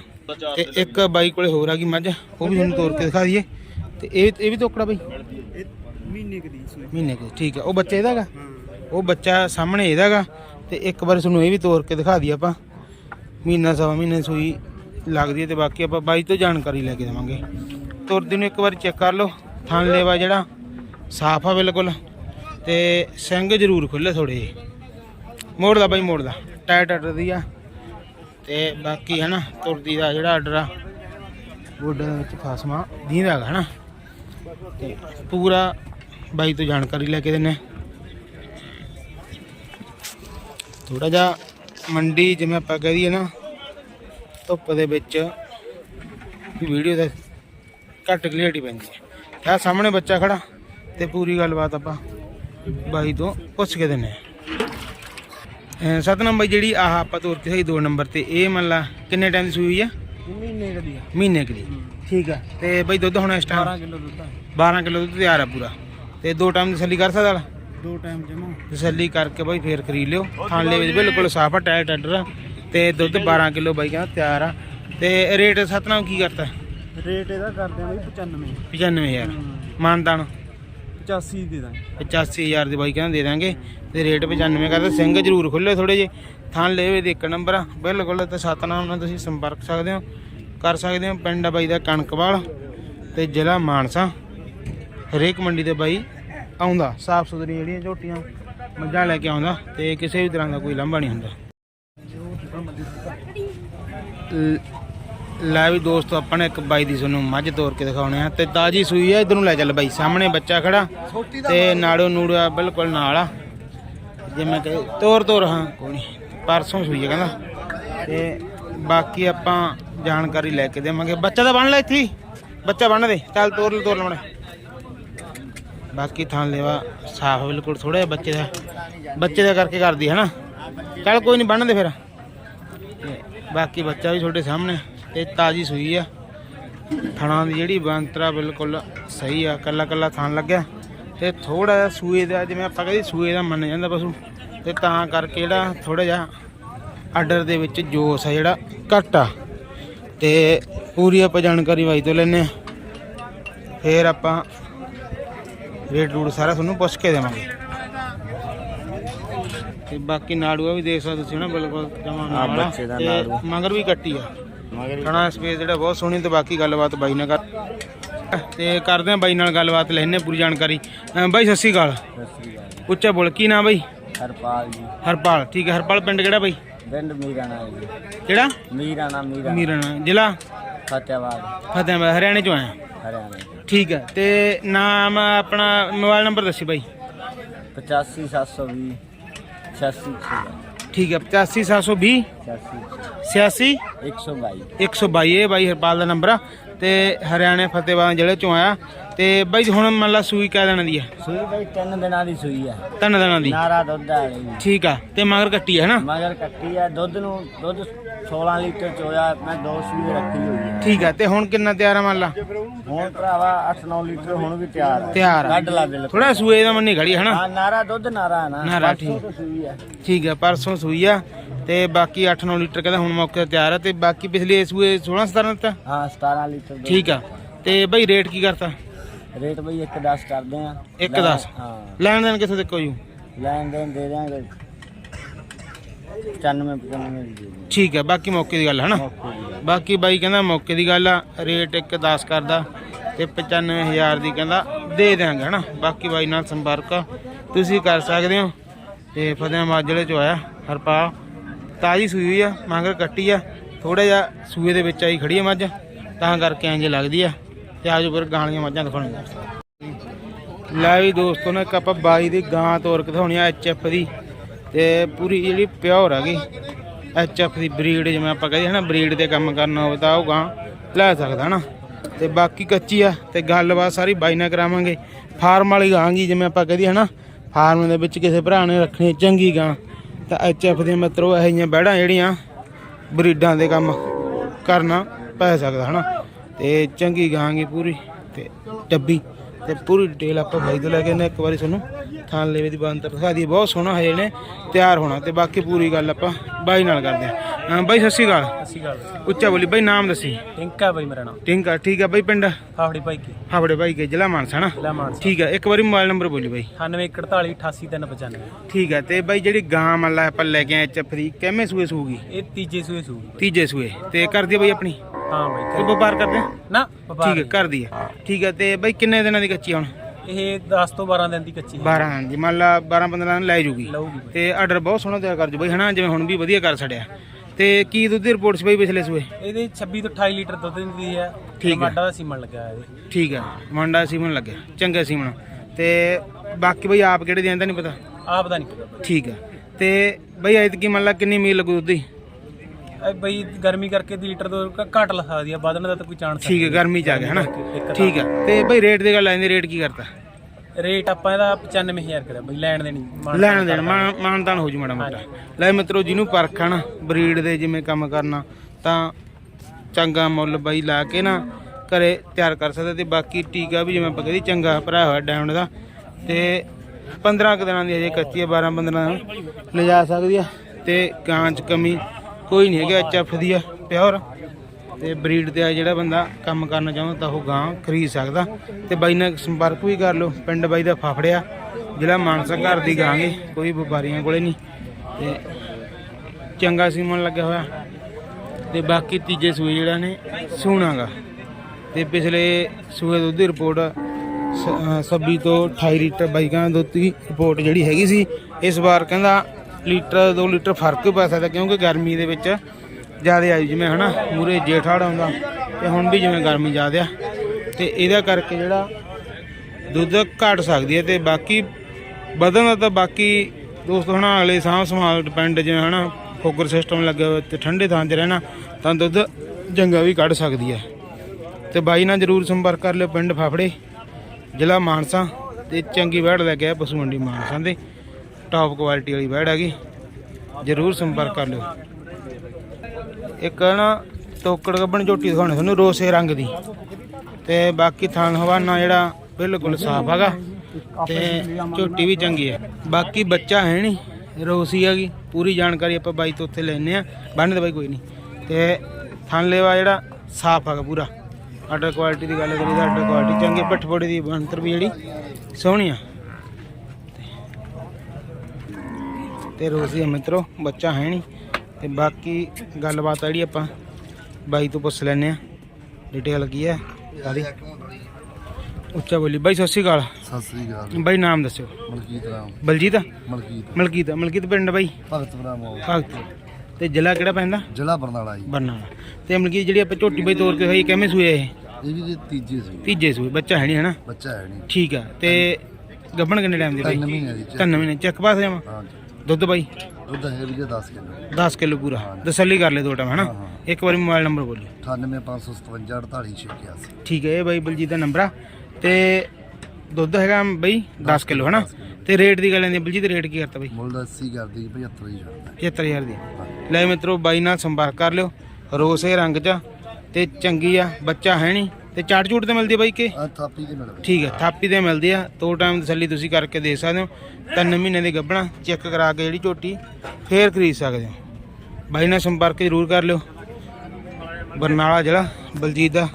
ਤੇ ਇੱਕ ਬਾਈ ਕੋਲੇ ਹੋਰ ਆ ਗਈ ਮੱਝ ਉਹ ਵੀ ਤੁਹਾਨੂੰ ਤੋੜ ਕੇ ਦਿਖਾ ਦਈਏ। ਤੇ ਇਹ ਇਹ ਵੀ ਤੋਕੜਾ ਬਈ? ਮਹੀਨੇ ਕੁ ਦੀ ਸੂਈ। ਮਹੀਨੇ ਕੁ ਠੀਕ ਆ। ਉਹ ਬੱਚਾ ਇਹਦਾਗਾ ਉਹ ਬੱਚਾ ਸਾਹਮਣੇ ਇਹਦਾਗਾ ਤੇ ਇੱਕ ਵਾਰ ਤੁਹਾਨੂੰ ਇਹ ਵੀ ਤੋੜ ਕੇ ਦਿਖਾ ਦਈਏ ਆਪਾਂ। ਮਹੀਨਾ ਸਵਾ ਮਹੀਨੇ ਸੂਈ ਲੱਗਦੀ ਹੈ ਤੇ ਬਾਕੀ ਆਪਾਂ ਬਾਈ ਤੋਂ ਜਾਣਕਾਰੀ ਲੈ ਕੇ ਦੇਵਾਂਗੇ। ਤੁਰਦੀ ਨੂੰ ਇੱਕ ਵਾਰ ਚੈੱਕ ਕਰ ਲਓ। ਥਣ ਲੇਵਾ ਜਿਹੜਾ ਸਾਫ਼ ਆ ਬਿਲਕੁਲ। ਤੇ ਸਿੰਘ ਜ਼ਰੂਰ ਖੁੱਲੇ ਥੋੜੇ ਮੋੜ ਦਾ ਬਾਈ, ਮੋੜ ਦਾ ਟਾਇਟ ਆਰਡਰ ਦੀ ਆ। ਤੇ ਬਾਕੀ ਹੈ ਨਾ ਤੁਰਦੀ ਦਾ ਜਿਹੜਾ ਆਰਡਰ ਆ ਗੋਡੇ ਦੇ ਵਿੱਚ ਫਾਸਮਾ ਦੀਂਦਾ ਹੈਗਾ ਹਨਾ। ਤੇ ਪੂਰਾ ਬਾਈ ਤੋਂ ਜਾਣਕਾਰੀ ਲੈ ਕੇ ਦਿੰਨੇ। ਥੋੜਾ ਜਿਹਾ ਮੰਡੀ ਜਿਵੇਂ ਆਪਾਂ ਕਹਿ ਦਈਏ ਨਾ, ਧੁੱਪ ਦੇ ਵਿੱਚ ਵੀਡੀਓ ਦਾ ਘੱਟ ਕਲੀਅਰਟੀ ਪੈਂਦੀ ਹੈ। ਆ ਸਾਹਮਣੇ ਬੱਚਾ ਖੜਾ, ਤੇ ਪੂਰੀ ਗੱਲਬਾਤ ਆਪਾਂ ਬਾਈ ਤੋਂ ਪੁੱਛ ਕੇ ਦਿੰਨੇ ਸਤਨਾਮ ਬਾਈ ਜਿਹੜੀ ਆਹ ਆਪਾਂ ਤੋਰ ਕੇ ਸਹੀ ਦੋ ਨੰਬਰ ਤੇ ਇਹ ਮੰਨ ਲਾ ਕਿੰਨੇ ਟਾਈਮ ਦੀ ਸੂਈ ਹੋਈ ਆ? ਮਹੀਨੇ ਕੁ ਦੀ ਆ। ਮਹੀਨੇ ਕੁ ਦੀ। ਠੀਕ ਆ। ਤੇ ਬਾਈ ਦੁੱਧ ਹੁਣ ਇਸ 12 ਟਾਈਮ ਕਿਲੋ ਦੁੱਧ ਆ। 12 ਕਿਲੋ ਦੁੱਧ ਤਿਆਰ ਆ ਪੂਰਾ। ਤੇ ਦੋ ਟਾਈਮ ਦੀ ਤਸੱਲੀ ਕਰ ਸਕਦਾ? ਦੋ ਟਾਈਮ ਜਮਾ। ਤਸੱਲੀ ਕਰਕੇ ਬਾਈ ਫੇਰ ਖਰੀਦ ਲਿਓ। ਥਾਲੇ ਵਿੱਚ ਬਿਲਕੁਲ ਸਾਫ਼ ਆ ਟਾਇਰ ਟੱਡਰ ਆ। ਤੇ ਦੁੱਧ 12 ਕਿਲੋ ਬਾਈ ਕਹਿੰਦਾ ਤਿਆਰ ਆ। ਤੇ ਰੇਟ ਸਤਨਾਮ ਕੀ ਕਰਤਾ? ਰੇਟ ਇਹਦਾ ਕਰਦੇ ਆ ਬਈ 95 95000 ਮਾਨਦਾਨ। 85 ਦੇ ਦਾਂਗੇ। 85000 ਦੀ ਬਾਈ ਕਹਿੰਦਾ ਦੇ ਦਾਂਗੇ ਤੇ ਰੇਟ 95 ਕਰਦਾ ਸਿੰਘ ਜ਼ਰੂਰ ਖੁੱਲੇ ਥੋੜੇ ਜੇ ਥਾਂ ਲੈਵੇ ਦੇ ਇੱਕ ਨੰਬਰ ਆ। ਬਿਲਕੁਲ ਤੇ ਸਤਨਾਮ ਨਾਲ ਤੁਸੀਂ ਸੰਪਰਕ ਸਕਦੇ ਹੋ ਕਰ ਸਕਦੇ ਹੋ। ਪਿੰਡ ਆ ਬਾਈ ਦਾ ਕਣਕਵਾਲ ਤੇ ਜ਼ਿਲ੍ਹਾ ਮਾਨਸਾ। ਹਰੇਕ ਮੰਡੀ ਦੇ ਬਾਈ ਆਉਂਦਾ। ਸਾਫ਼ ਸੁਥਰੀ ਜਿਹੜੀਆਂ ਝੋਟੀਆਂ ਮੱਝਾਂ ਲੈ ਕੇ ਆਉਂਦਾ ਤੇ ਕਿਸੇ ਵੀ ਤਰ੍ਹਾਂ ਦਾ ਕੋਈ ਲਾਂਭਾ ਨਹੀਂ ਹੁੰਦਾ। ਲ- ਵੀ ਦੋਸਤੋ ਆਪਾਂ ਨੇ ਇੱਕ ਬਾਈ ਦੀ ਤੁਹਾਨੂੰ ਮੱਝ ਤੋਰ ਕੇ ਦਿਖਾਉਣੇ ਆ ਤੇ ਤਾਜੀ ਸੂਈ ਆ ਇਧਰ ਨੂੰ ਲੈ ਚੱਲ ਬਾਈ ਸਾਹਮਣੇ ਬੱਚਾ ਖੜਾ ਤੇ ਨਾੜੋ ਨੂੜਾ ਬਿਲਕੁਲ ਨਾਲ ਆ। ਜਿਵੇਂ ਕਿ ਤੋਰ ਤੋਰ ਹਾਂ ਕੋਈ ਨੀ। ਪਰਸੋਂ ਸੂਈ ਆ ਕਹਿੰਦਾ। ਤੇ ਬਾਕੀ ਆਪਾਂ ਜਾਣਕਾਰੀ ਲੈ ਕੇ ਦੇਵਾਂਗੇ। ਬੱਚਾ ਤਾਂ ਬਣ ਲੈ ਇੱਥੇ। ਬੱਚਾ ਬਣ ਦੇ ਚੱਲ ਤੋਰ ਲੈ ਤੋਰ ਲੈ ਬਾਕੀ ਥਾਂ ਲੈਵਾ ਸਾਫ਼ ਬਿਲਕੁਲ ਥੋੜਾ ਬੱਚੇ ਦਾ ਬੱਚੇ ਦਾ ਕਰਕੇ ਕਰਦੀ ਹੈ ਨਾ ਚੱਲ ਕੋਈ ਨਹੀਂ ਬੰਨ ਦੇ ਫਿਰ। ਬਾਕੀ ਬੱਚਾ ਵੀ ਤੁਹਾਡੇ ਸਾਹਮਣੇ। ਤੇ ਤਾਜੀ ਸੂਈ ਆ। ਥਣਾ ਦੀ ਜਿਹੜੀ ਬੰਤਰਾ ਬਿਲਕੁਲ ਸਹੀ ਆ ਕੱਲਾ ਕੱਲਾ ਥਣ ਲੱਗਿਆ। ਤੇ ਥੋੜਾ ਜਿਹਾ ਸੂਏ ਦਾ ਜਿਵੇਂ ਆਪਾਂ ਕਹਿੰਦੇ ਸੂਏ ਦਾ ਮੰਨ ਜਾਂਦਾ ਪਸ਼ੂ ਤੇ ਤਾਂ ਕਰਕੇ ਜਿਹੜਾ ਥੋੜਾ ਜਿਹਾ ਆਰਡਰ ਦੇ ਵਿੱਚ ਜੋਸ਼ ਆ ਜਿਹੜਾ ਘੱਟ ਆ। ਤੇ ਪੂਰੀ ਆਪਾਂ ਜਾਣਕਾਰੀ ਬਾਈ ਤੋਂ ਲੈਨੇ ਆ। ਫੇਰ ਆਪਾਂ ਰੇਟ ਰੂਟ ਸਾਰਾ ਤੁਹਾਨੂੰ ਪੁੱਛ ਕੇ ਦੇਵਾਂਗੇ। ਤੇ ਬਾਕੀ ਨਾੜੂਆ ਵੀ ਦੇਖ ਸਕਦੇ ਤੁਸੀਂ ਨਾ ਬਿਲਕੁਲ ਜਮਾ ਨਾਲ ਆ। ਬੱਚੇ ਦਾ ਤੇ ਨਾੜੂ। ਮਗਰ ਵੀ ਕੱਟੀ ਆ। ਖਾਣਾ ਸਪੇਸ ਜਿਹੜਾ ਬਹੁਤ ਸੋਹਣੀ ਤੇ ਬਾਕੀ ਗੱਲਬਾਤ ਬਾਈ ਨਾਲ ਕਰ। ਤੇ ਕਰਦੇ ਆ ਬਾਈ ਨਾਲ ਗੱਲਬਾਤ ਲੈਣੇ ਪੂਰੀ ਜਾਣਕਾਰੀ। ਬਾਈ ਸਤਿ ਸ਼੍ਰੀ ਅਕਾਲ। ਉੱਚਾ ਬੋਲ ਕੀ ਨਾਮ ਬਾਈ? ਹਰਪਾਲ ਜੀ। ਹਰਪਾਲ ਠੀਕ ਹੈ ਹਰਪਾਲ ਪਿੰਡ ਕਿਹੜਾ ਬਾਈ? ਪਿੰਡ ਮੀਰਾਣਾ ਜੀ। ਕਿਹੜਾ? ਮੀਰਾਣਾ ਮੀਰਾ ਮੀਰਣਾ ਜ਼ਿਲ੍ਹਾ? ਫਤਿਆਬਾਦ ਫਤਿਹਾਬਾਦ ਹਰਿਆਣੇ ਚੋਂ ਆਇਆ? ਹਰਿਆਣਾ ਠੀਕ ਹੈ ਤੇ ਨਾਮ ਆਪਣਾ ਮੋਬਾਈਲ ਨੰਬਰ ਦੱਸੀ ਬਾਈ। 85 720 86 ਠੀਕ ਹੈ 85720 86 86 122 122 ਇਹ ਬਾਈ ਹਰਪਾਲ ਦਾ ਨੰਬਰ ਆ। ਤੇ ਹਰਿਆਣੇ ਫਤਿਹਬਾਦ ਜ਼ਿਲ੍ਹੇ ਚੋਂ ਆਇਆ। ਤੇ ਬਾਈ ਹੁਣ ਮੰਨ ਲਾ ਸੂਈ ਕਹਿ ਦੇਣ ਦੀ ਆ? ਸੂਈ ਬਈ ਤਿੰਨ ਦਿਨਾਂ ਦੀ ਸੂਈ ਆ। ਤਿੰਨ ਦਿਨਾਂ ਦੀ? ਨਾਰਾ ਦੁੱਧ ਆ ਜੀ। ਠੀਕ ਆ ਤੇ ਮਗਰ ਕੱਟੀ ਹੈ ਨਾ? ਮਗਰ ਕੱਟੀ ਆ ਦੁੱਧ ਨੂੰ ਦੁੱਧ 16 ਲੀਟਰ ਚੋਇਆ ਮੈਂ ਦੋ ਸੂਈ ਰੱਖੀ ਹੋਈ ਆ। ਠੀਕ ਆ ਤੇ ਹੁਣ ਕਿੰਨਾ ਤਿਆਰ ਆ ਮੰਨ ਲਾ? ਹੁਣ ਭਰਾਵਾ 8-9 ਲੀਟਰ ਹੁਣ ਵੀ ਤਿਆਰ ਆ। ਤਿਆਰ ਆ। ਕੱਢ ਲਾ ਬਿੱਲ ਥੋੜਾ ਸੂਏ ਦਾ ਮੰਨੀ ਖੜੀ ਹੈ ਨਾ? ਹਾਂ ਨਾਰਾ ਦੁੱਧ ਨਾਰਾ ਨਾ। ਨਾਰਾ ਠੀਕ। ਆ। ਠੀਕ ਆ ਪਰਸੋਂ ਸੂਈ ਆ ਤੇ ਬਾਕੀ 8-9 ਲੀਟਰ ਕਹਿੰਦਾ ਹੁਣ ਮੌਕੇ ਤੇ ਤਿਆਰ ਆ ਤੇ ਬਾਕੀ ਪਿਛਲੇ ਸੂਏ 16-17 ਦਿੱਤਾ? ਹਾਂ 17 ਲੀਟਰ। ਠੀਕ ਆ ਤੇ ਬਾਈ ਰੇਟ ਕੀ ਕਰਤਾ? ਰੇਟ ਬਈ 1.10 ਕਰਦੇ ਆ। ਇੱਕ ਦਸ। ਹਾਂ। ਲੈਣ ਦੇਣ ਕਿੱਥੋਂ ਹੋ ਜੂ ਲੈਣ ਦੇਣ ਦੇ ਦਿਆਂਗੇ। 95 95 ਦੀ ਦੇ ਦਿਆਂਗੇ। ਠੀਕ ਆ ਬਾਕੀ ਮੌਕੇ ਦੀ ਗੱਲ ਹੈ ਨਾ? ਓਕੇ ਜੀ ਬਾਕੀ ਬਾਈ ਕਹਿੰਦਾ ਮੌਕੇ ਦੀ ਗੱਲ ਆ ਰੇਟ ਇੱਕ 10 ਕਰਦਾ ਤੇ 95000 ਦੀ ਕਹਿੰਦਾ ਦੇ ਦਿਆਂਗੇ ਹਨਾ ਬਾਕੀ ਬਾਈ ਨਾਲ ਸੰਪਰਕ ਤੁਸੀਂ ਕਰ ਸਕਦੇ ਹੋ। ਤੇ ਫਤਿਹਾਬਾਦ ਜ਼ਿਲ੍ਹੇ ਚੋਂ ਆਇਆ ਹਰਪਾਲ। ਤਾਜੀ ਸੂਈ ਹੋਈ ਆ ਮਗਰ ਕੱਟੀ ਆ ਥੋੜਾ ਜਿਹਾ ਸੂਏ ਦੇ ਵਿੱਚ ਆਈ ਖੜੀ ਆ ਮੱਝ ਤਾਂ ਕਰਕੇ ਇੰਜ ਲੱਗਦੀ ਆ। ਤੇ ਆਜੋ ਫਿਰ ਗਾਣੀਆਂ ਮੱਝਾਂ ਦਿਖਾਉਣੀਆਂ। ਲੈ ਵੀ ਦੋਸਤੋ ਨੇ ਇੱਕ ਆਪਾਂ ਬਾਈ ਦੀ ਗਾਂ ਤੋਰ ਕੇ ਦਿਖਾਉਣੀ ਆ ਐਚਐਫ ਦੀ। ਤੇ ਪੂਰੀ ਜਿਹੜੀ ਪਿਓਰ ਹੈਗੀ ਐਚਐਫ ਦੀ ਬਰੀਡ ਜਿਵੇਂ ਆਪਾਂ ਕਹਿੰਦੇ ਹਨਾ ਬਰੀਡ ਤੇ ਕੰਮ ਕਰਨਾ ਹੋਵੇ ਤਾਂ ਉਹ ਗਾਂ ਲੈ ਸਕਦਾ ਹਨਾ। ਤੇ ਬਾਕੀ ਕੱਚੀ ਆ, ਤੇ ਗੱਲਬਾਤ ਸਾਰੀ ਬਾਈ ਨਾਲ ਕਰਾਵਾਂਗੇ। ਫਾਰਮ ਵਾਲੀ ਗਾਂਗੀ ਜਿਵੇਂ ਆਪਾਂ ਕਹਦੇ ਹਨਾ ਫਾਰਮ ਦੇ ਵਿੱਚ ਕਿਸੇ ਭਰਾ ਨੇ ਰੱਖਣੀ ਚੰਗੀ ਗਾਂ। ਤਾਂ ਐਚਐਫ ਦੇ ਮਤਰੋ ਇਹ ਜਿਹੀਆਂ ਬੈੜਾਂ ਜਿਹੜੀਆਂ, ਬਰੀਡਾਂ ਦੇ ਕੰਮ ਕਰਨਾ ਪੈ ਸਕਦਾ ਹਨਾ। ਤੇ ਚੰਗੀ ਗਾਂ ਗੀ ਪੂਰੀ ਤੇ ਡੱਬੀ ਤੇ ਪੂਰੀ ਡਿਟੇਲ ਆਪਾਂ ਬਾਈ ਤੋਂ ਲੈ ਕੇ ਨੇ ਇੱਕ ਵਾਰੀ ਤੁਹਾਨੂੰ। ਥਾਨ ਲੇਵੇ ਦੀ ਬੰਤਰ ਦਿਖਾ ਦਈਏ। ਬਹੁਤ ਸੋਹਣਾ ਹੈ ਇਹਨੇ ਤਿਆਰ ਹੋਣਾ ਤੇ ਬਾਕੀ ਪੂਰੀ ਗੱਲ ਆਪਾਂ ਬਾਈ ਨਾਲ ਕਰਦੇ ਹਾਂ। ਹਾਂ ਬਾਈ ਸਤਿ ਸ਼੍ਰੀ ਅਕਾਲ। ਸਤਿ ਸ਼੍ਰੀ ਅਕਾਲ ਉੱਚਾ ਬੋਲੀ। ਬਾਈ ਨਾਮ ਦੱਸੀ। ਟਿੰਕਾ ਬਈ ਮੇਰਾ ਨਾਮ। ਆ ਠੀਕ ਆ ਬਾਈ ਪਿੰਡ? ਫਾਫੜੀ ਭਾਈ ਕੀ ਹਾਵੜੇ ਬਾਈ ਕੇ ਜ਼ਿਲ੍ਹਾ ਮਾਨਸਾ ਨਾ ਜ਼ਿਲ੍ਹਾ ਮਾਨਸਾ। ਠੀਕ ਆ ਇੱਕ ਵਾਰੀ ਮੋਬਾਈਲ ਨੰਬਰ ਬੋਲੀ ਬਾਈ। 9148 ਠੀਕ ਆ ਤੇ ਬਾਈ ਜਿਹੜੀ ਗਾਂ ਮੰਨ ਲਾ ਆਪਾਂ ਲੈ ਕੇ ਆਏ ਚੱਫਰੀ ਕਿਵੇਂ ਸੂਏ ਸੂਗੀ? ਇਹ ਤੀਜੇ ਸੂਏ ਸੂ ਤੀਜੇ ਸੂਏ। ਤੇ ਕਰਦੀ ਬਾਈ ਆਪਣੀ? ਹਾਂ ਵਪਾਰ ਕਰਦੇ ਆ? ਨਾ ਠੀਕ ਵਪਾਰ ਹੈ ਕਰਦੀ ਆ। ਠੀਕ ਆ ਤੇ ਬਾਈ ਕਿੰਨੇ ਦਿਨਾਂ ਦੀ ਕੱਚੀ ਆ ਹੁਣ? ਇਹ 10 ਤੋਂ 12 ਦਿਨ ਦੀ ਕੱਚੀ ਹੈ। 12 ਦਿਨ ਦੀ। ਮੰਨ ਲਾ 12 15 ਦਿਨ ਲੈ ਜੂਗੀ। ਲਊਗੀ ਬਈ। ਤੇ ਆਰਡਰ ਬਹੁਤ ਸੋਹਣਾ ਤਿਆਰ ਕਰ ਜੂ ਬਈ ਹਨਾ? ਜਿਵੇਂ ਹੁਣ ਵੀ ਵਧੀਆ ਕਰ ਛੜਿਆ ਤੇ ਕੀ ਦੁੱਧ ਦੀ ਰਿਪੋਰਟ ਸੀ ਬਈ ਪਿਛਲੇ ਸੂਏ? ਇਹਦੇ 26 ਤੋਂ 28 ਲੀਟਰ ਦੁੱਧ ਦਿੰਦੀ ਹੈ। ਠੀਕ ਹੈ। ਟਮਾਟਰ ਦਾ ਸੀਮਨ ਲੱਗਾ ਹੈ ਇਹਦੇ। ਠੀਕ ਆ ਮੰਡਾ ਸੀਮਨ ਲੱਗਿਆ। ਚੰਗਾ ਸੀਮਨ। ਤੇ ਬਾਕੀ ਬਈ ਆਪ ਕਿਹੜੇ ਦਾ ਨਹੀਂ ਪਤਾ? ਆਪ ਦਾ ਨਹੀਂ ਪਤਾ। ਬਈ। ਠੀਕ ਆ ਤੇ ਬਈ ਐਤਕੀ ਮੰਨ ਲਾ ਕਿੰਨੀ ਮੀਲ ਲੱਗੂ ਦੁੱਧ ਦੀ? ਇਹ ਬਈ ਗਰਮੀ ਕਰਕੇ ਦੀ ਲੀਟਰ ਤੋਂ ਘ- ਘੱਟ ਲਾ ਸਕਦੀ ਆ ਵਧਣ ਦਾ ਤਾਂ ਕੋਈ ਚਾਂਸ ਠੀਕ ਹੈ ਗਰਮੀ ਚ ਆ ਗਿਆ ਹਨਾ ਠੀਕ ਆ। ਤੇ ਬਈ ਰੇਟ ਦੀ ਗੱਲ ਆ ਜਾਂਦੀ ਰੇਟ ਕੀ ਕਰਤਾ? ਰੇਟ ਆਪਾਂ ਇਹਦਾ 95000 ਕਰਿਆ ਬਈ ਲੈਣ ਦੇਣੀ। ਮਾਣ ਲੈਣ ਦੇਣ ਮਾਨ- ਮਾਨਤਾਨ ਹੋ ਜੂ ਮਾੜਾ ਮੋਟਾ ਲੈ ਮਿੱਤਰੋ ਜਿਹਨੂੰ ਪਰਖਣ ਬਰੀਡ ਦੇ ਜਿਵੇਂ ਕੰਮ ਕਰਨਾ ਤਾਂ ਚੰਗਾ ਮੁੱਲ ਬਾਈ ਲਾ ਕੇ ਨਾ ਘਰੇ ਤਿਆਰ ਕਰ ਸਕਦਾ ਤੇ ਬਾਕੀ ਟੀਕਾ ਵੀ ਜਿਵੇਂ ਆਪਾਂ ਕਹਿੰਦੇ ਚੰਗਾ ਭਰਾ ਹੋਇਆ ਡਾਇਮੰਡ ਦਾ ਤੇ 15 ਕੁ ਦਿਨਾਂ ਦੀ ਅਜੇ ਕੱਚੀ ਹੈ 12 15 ਦਿਨ ਲਿਜਾ ਸਕਦੀ ਆ। ਤੇ ਗਾਂ ਚ ਕਮੀ ਕੋਈ ਨਹੀਂ ਹੈਗਾ ਐਚਐਫ ਦੀ ਆ, ਪਿਓਰ। ਤੇ ਬਰੀਡ ਤੇ ਆ ਜਿਹੜਾ ਬੰਦਾ ਕੰਮ ਕਰਨਾ ਚਾਹੁੰਦਾ ਤਾਂ ਉਹ ਗਾਂ ਖਰੀਦ ਸਕਦਾ। ਤੇ ਬਾਈ ਨਾਲ ਸੰਪਰਕ ਵੀ ਕਰ ਲਓ, ਪਿੰਡ ਬਾਈ ਦਾ ਫਾਫੜਿਆ ਜਿਹੜਾ ਮਾਨਸਾ ਘਰ ਦੀ ਗਾਂਗੇ ਕੋਈ ਵਪਾਰੀਆਂ ਕੋਲੇ ਨਹੀਂ। ਤੇ ਚੰਗਾ ਸੀਮਨ ਲੱਗਿਆ ਹੋਇਆ। ਤੇ ਬਾਕੀ ਤੀਜੇ ਸੂਏ ਜਿਹੜਾ ਨੇ ਸੋਹਣਾਗਾ ਤੇ ਪਿਛਲੇ ਸੂਏ ਦੁੱਧ ਦੀ ਰਿਪੋਰਟ ਸ- ਅਹ 26 ਤੋਂ 28 ਲੀਟਰ ਬਾਈਕਾਂ ਦੁੱਧ ਦੀ ਰਿਪੋਰਟ ਜਿਹੜੀ ਹੈਗੀ ਸੀ, ਇਸ ਵਾਰ ਕਹਿੰਦਾ ਲੀਟਰ 2 ਲੀਟਰ ਫ਼ਰਕ ਪੈ ਸਕਦਾ ਕਿਉਂਕਿ ਗਰਮੀ ਦੇ ਵਿੱਚ ਜ਼ਿਆਦਾ ਆਈ ਜਿਵੇਂ ਹਨਾ ਮੂਰੇ ਜੇਠਾੜ ਆਉਂਦਾ ਤੇ ਹੁਣ ਵੀ ਜਿਵੇਂ ਗਰਮੀ ਜ਼ਿਆਦਾ ਆ। ਤੇ ਇਹਦਾ ਕਰਕੇ ਜਿਹੜਾ ਦੁੱਧ ਘਟ ਸਕਦੀ ਹੈ ਤੇ ਬਾਕੀ ਵਧਣ ਦਾ ਤਾਂ ਬਾਕੀ ਦੋਸਤੋ ਹਨਾ, ਅਗਲੇ ਸਾਂਭ ਸੰਭਾਲ ਡਿਪੈਂਡ ਜਿਵੇਂ ਹਨਾ, ਫੋਕਰ ਸਿਸਟਮ ਲੱਗਿਆ ਹੋਇਆ ਤੇ ਠੰਡੇ ਥਾਂ 'ਚ ਰਹਿਣਾ, ਤਾਂ ਦੁੱਧ ਜੰਗਾ ਵੀ ਕੱਢ ਸਕਦੀ ਹੈ ਤੇ ਬਾਈ ਨਾਲ ਜਰੂਰ ਸੰਪਰਕ ਕਰ ਲਿਓ ਪਿੰਡ ਫਾਫੜੇ, ਜ਼ਿਲ੍ਹਾ ਮਾਨਸਾ ਤੇ ਚੰਗੀ ਵੈੜ ਲੈ ਕੇ ਪਸ਼ੂ ਮੰਡੀ ਮਾਨਸਾ ਦੇ। ਟਾਪ ਕੁਆਲਿਟੀ ਵਾਲੀ ਵੈੜ ਹੈਗੀ, ਜਰੂਰ ਸੰਪਰਕ ਕਰ ਲਿਓ। ਇੱਕ ਨਾ ਤੋਕੜ ਗੱਬਣ ਝੋਟੀ ਦਿਖਾਉਣੀ, ਤੁਹਾਨੂੰ ਰੋਸੇ ਰੰਗ ਦੀ। ਤੇ ਬਾਕੀ ਥਾਨ ਹਵਾਨਾ ਜਿਹੜਾ ਬਿਲਕੁਲ ਸਾਫ਼ ਹੈਗਾ, ਤੇ ਝੋਟੀ ਵੀ ਚੰਗੀ ਹੈ। ਬਾਕੀ ਬੱਚਾ ਹੈ ਨਹੀਂ, ਰੋਸੀ ਹੈਗੀ, ਪੂਰੀ ਜਾਣਕਾਰੀ ਆਪਾਂ ਬਾਈ ਤੋਂ ਉੱਥੇ ਲੈਣੇ ਆ ਬੰਨ ਦੇ ਬਾਈ ਕੋਈ ਨਹੀਂ। ਤੇ ਥਣ ਲੇਵਾ ਜਿਹੜਾ ਸਾਫ਼ ਹੈਗਾ ਪੂਰਾ। ਆਰਡਰ ਕੁਆਲਿਟੀ ਦੀ ਗੱਲ ਕਰੀਏ ਤਾਂ ਆਰਡਰ ਕੁਆਲਿਟੀ ਚੰਗੀ ਪੱਠਪੋੜੀ ਦੀ ਬਣਤਰ ਵੀ ਜਿਹੜੀ ਸੋਹਣੀ ਆ। ਤੇ ਰੋਸੀ ਹੈ ਮਿੱਤਰੋ ਬੱਚਾ ਹੈ ਨਹੀਂ। ਤੇ ਬਾਕੀ ਗੱਲਬਾਤ ਆ ਜਿਹੜੀ ਆਪਾਂ ਬਾਈ ਤੋਂ ਪੁੱਛ ਲੈਣੇ ਆ। ਡਿਟੇਲ ਕੀ ਹੈ ਸਾਰੀ? ਉੱਚਾ ਬੋਲੀ। ਬਾਈ ਸਤਿ ਸ਼੍ਰੀ ਅਕਾਲ। ਸਤਿ ਸ੍ਰੀ ਅਕਾਲ। ਬਾਈ ਨਾਮ ਦੱਸਿਓ। ਮਲਕੀਤ ਰਾਮ। ਬਲਜੀਤ? ਮਲਕੀਤ। ਮਲਕੀਤ ਮਲਕੀਤ ਪਿੰਡ ਬਾਈ? ਭਗਤ ਰਾਮ ਭਗਤ। ਤੇ ਜ਼ਿਲ੍ਹਾ ਕਿਹੜਾ ਪੈਂਦਾ? ਜ਼ਿਲ੍ਹਾ ਬਰਨਾਲਾ ਜੀ। ਬਰਨਾਲਾ। ਤੇ ਮਲਕੀਤ ਜਿਹੜੀ ਆਪਾਂ ਝੋਟੀ ਬਾਈ ਤੋਰ ਕੇ ਹੋਈ ਕਿਵੇਂ ਸੂਏ ਇਹ? ਇਹ ਵੀ ਜੀ ਤੀਜੇ ਸੀ ਤੀਜੇ ਸੂਏ। ਬੱਚਾ ਹੈ ਨਹੀਂ ਹਨਾ ਬੱਚਾ ਹੈ ਨਹੀਂ। ਠੀਕ ਆ। ਤੇ ਗੱਭਣ ਕਿੰਨੇ ਟਾਈਮ ਦੀ ਬਾਈ? ਤਿੰਨ ਮਹੀਨੇ ਦੀ। ਤਿੰਨ ਮਹੀਨੇ ਚੱਕ ਪਾਸ ਜਾਵਾਂ? ਹਾਂ ਜੀ ਦੁੱਧ ਬਾਈ? ਦੁੱਧ ਹੈ ਵੀ ਜੀ 10 ਕਿਲੋ। 10 ਕਿਲੋ ਪੂਰਾ। ਤਸੱਲੀ ਕਰ ਲੈ ਦੋ ਟਾਈਮ ਹਨਾ। ਇੱਕ ਵਾਰੀ ਮੋਬਾਈਲ ਨੰਬਰ ਬੋਲੀ 98557 4886 ਠੀਕ ਹੈ ਇਹ ਬਾਈ ਬਲਜੀਤ ਦਾ ਨੰਬਰ ਆ। ਤੇ ਦੁੱਧ ਹੈਗਾ ਬਈ 10 ਕਿਲੋ ਹਨਾ? ਤੇ ਰੇਟ ਦੀ ਗੱਲ ਆਂਦੀ ਬਲਜੀਤ ਰੇਟ ਕੀ ਕਰਤਾ ਬਈ? ਮੁੱਲ ਦਾ 80 ਕਰਦੀ 75 ਹੀ ਕਰਦਾ 75000 ਦੀ। ਲੈ ਮਿੱਤਰੋ ਬਾਈ ਨਾਲ ਸੰਪਰਕ ਕਰ ਲਿਓ। ਰੋਸੇ ਰੰਗ ਚ। ਤੇ ਚੰਗੀ ਆ ਬੱਚਾ ਹੈ ਨਹੀਂ। ਤੇ ਚਾਟ ਚੂਟ ਤੇ ਮਿਲਦੀ ਆ ਬਾਈ ਕੇ? ਆ ਥਾਪੀ ਦੇ ਮਿਲ ਠੀਕ ਹੈ ਥਾਪੀ ਤੇ ਮਿਲਦੀ ਆ। ਦੋ ਟਾਈਮ ਤਸੱਲੀ ਤੁਸੀਂ ਕਰਕੇ ਦੇ ਸਕਦੇ ਹੋ। ਤਿੰਨ ਮਹੀਨੇ ਦੀ ਗੱਭਣਾ ਚੈੱਕ ਕਰਾ ਕੇ ਜਿਹੜੀ ਝੋਟੀ ਫੇਰ ਖਰੀਦ ਸਕਦੇ ਹੋ। ਬਾਈ ਨਾਲ ਸੰਪਰਕ ਜ਼ਰੂਰ ਕਰ ਲਿਓ। ਬਰਨਾਲਾ ਜਿਹੜਾ ਬਲਜੀਤ ਦਾ।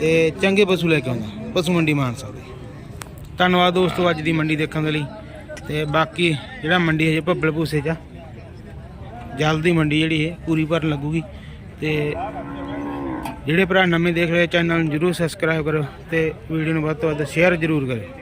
ਤੇ ਚੰਗੇ ਪਸ਼ੂ ਲੈ ਕੇ ਆਉਂਦਾ। ਪਸ਼ੂ ਮੰਡੀ ਮਾਨਸਾ ਦੀ। ਧੰਨਵਾਦ ਦੋਸਤੋ ਅੱਜ ਦੀ ਮੰਡੀ ਦੇਖਣ ਦੇ ਲਈ। ਤੇ ਬਾਕੀ ਜਿਹੜਾ ਮੰਡੀ ਹੈ ਜੇ ਭੱਬਲ ਭੂਸੇ ਚ ਜਲਦੀ ਮੰਡੀ ਜਿਹੜੀ ਹੈ ਪੂਰੀ ਭਰਨ ਲੱਗੂਗੀ। ਤੇ ਜਿਹੜੇ ਭਰਾ ਨਵੇਂ ਦੇਖ ਰਹੇ ਚੈਨਲ ਨੂੰ ਜਰੂਰ ਸਬਸਕ੍ਰਾਈਬ ਕਰੋ ਤੇ ਵੀਡੀਓ ਨੂੰ ਵੱਧ ਤੋਂ ਵੱਧ ਸ਼ੇਅਰ ਜਰੂਰ ਕਰੋ